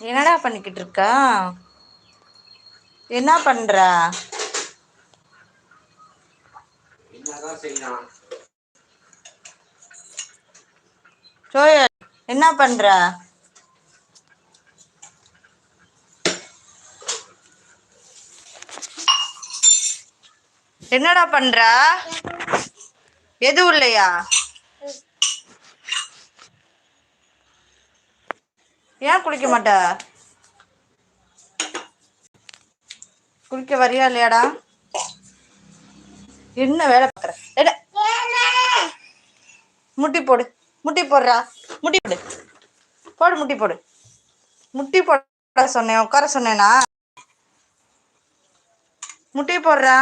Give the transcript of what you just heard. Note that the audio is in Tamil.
என்னடா பண்ணிக்கிட்டு இருக்கா என்ன பண்ற? சோயல் என்ன பண்ற? என்னடா பண்ற? எதுவும் இல்லையா? ஏன் குளிக்க மாட்ட? குளிக்க வரியா இல்லையாடா? என்ன வேலை பார்க்குற முட்டி போடு. முட்டி போடுறா. முட்டி போடு. போடு முட்டி போடு. முட்டி போட சொன்னேன். உட்கார சொன்னேனா? முட்டி போடுறா.